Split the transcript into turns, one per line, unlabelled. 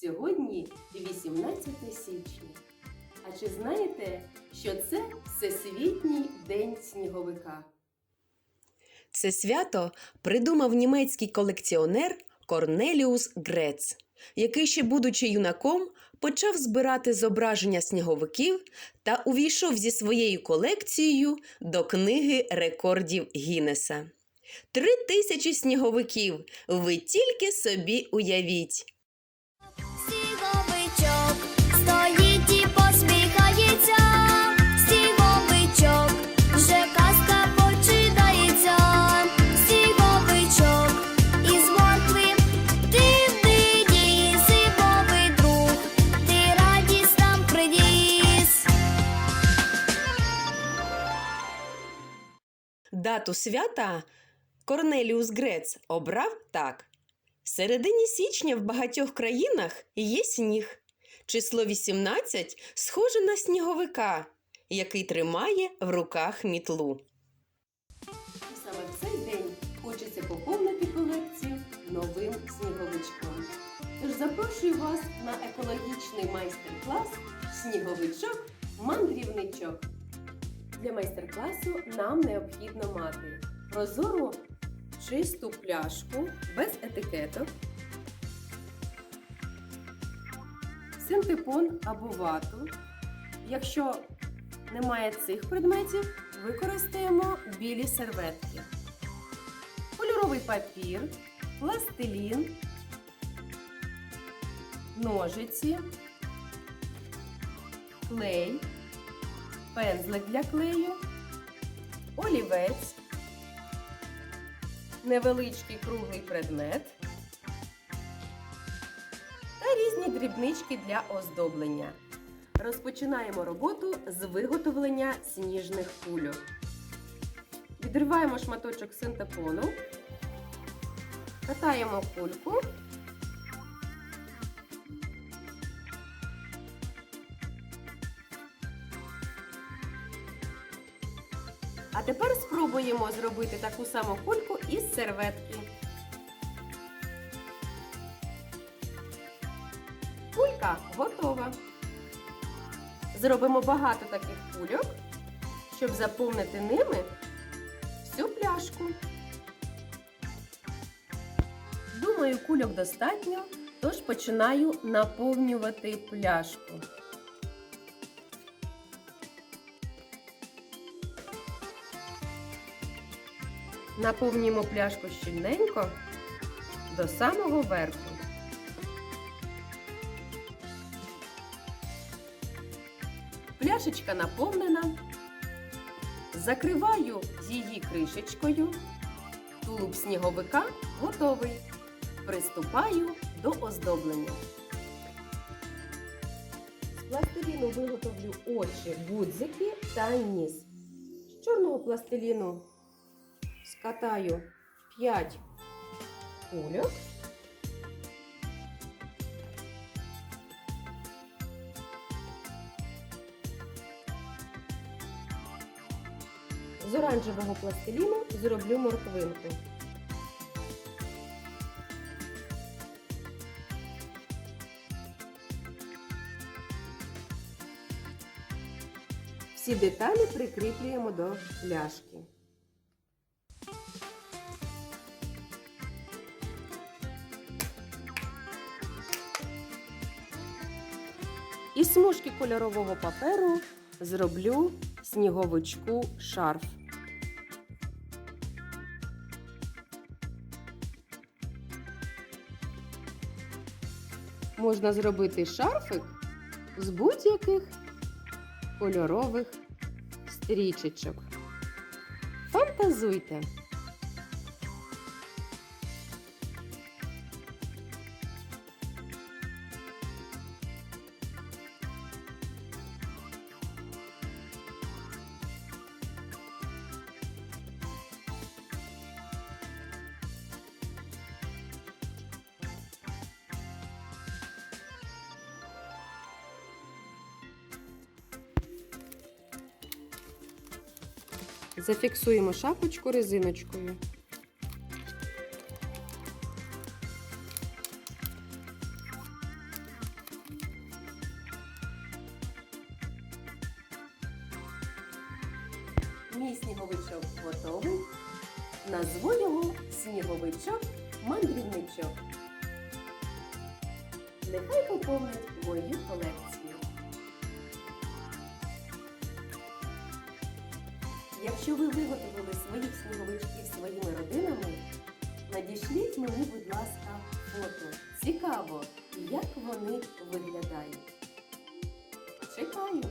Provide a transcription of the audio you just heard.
Сьогодні 18 січня. А чи знаєте, що це Всесвітній день сніговика?
Це свято придумав німецький колекціонер Корнеліус Грец, який ще будучи юнаком почав збирати зображення сніговиків та увійшов зі своєю колекцією до книги рекордів Гіннеса. Три тисячі сніговиків. Ви тільки собі уявіть.
Стоїть і посміхається. Сніговичок вже казка починається. Сніговичок із моркви дивний ніс, зимовий друг, ти радість нам приніс.
Дату свята Корнеліус Грец обрав так. В середині січня в багатьох країнах є сніг. Число 18 схоже на сніговика, який тримає в руках мітлу.
Саме в цей день хочеться поповнити колекцію новим сніговичком. Тож запрошую вас на екологічний майстер-клас Сніговичок-мандрівничок. Для майстер-класу нам необхідно мати прозору чисту пляшку без етикеток, синтепон або вату. Якщо немає цих предметів, використаємо білі серветки, кольоровий папір, пластилін, ножиці, клей, пензлик для клею, олівець, невеличкий круглий предмет різні дрібнички для оздоблення. Розпочинаємо роботу з виготовлення сніжних кульок. Відриваємо шматочок синтепону, катаємо кульку. А тепер спробуємо зробити таку саму кульку із серветки. Кулька готова. Зробимо багато таких кульок, щоб заповнити ними всю пляшку. Думаю, кульок достатньо, тож починаю наповнювати пляшку. Наповнюємо пляшку щільненько до самого верху. Пляшечка наповнена. Закриваю її кришечкою. Тулуб сніговика готовий. Приступаю до оздоблення. З пластиліну виготовлю очі, гудзики та ніс. З чорного пластиліну скатаю 5 кульок. З оранжевого пластиліну зроблю морквинку. Всі деталі прикріплюємо до пляшки. Із смужки кольорового паперу зроблю сніговичку шарф. Можна зробити шарфик з будь-яких кольорових стрічечок. Фантазуйте! Зафіксуємо шапочку резиночкою. Мій сніговичок готовий. Назву його сніговичок мандрівничок. Нехай поповнить мою колекцію. Якщо ви виготовили своїх сніговичків своїми родинами, надішліть мені, будь ласка, фото. Цікаво, як вони виглядають. Чекаю!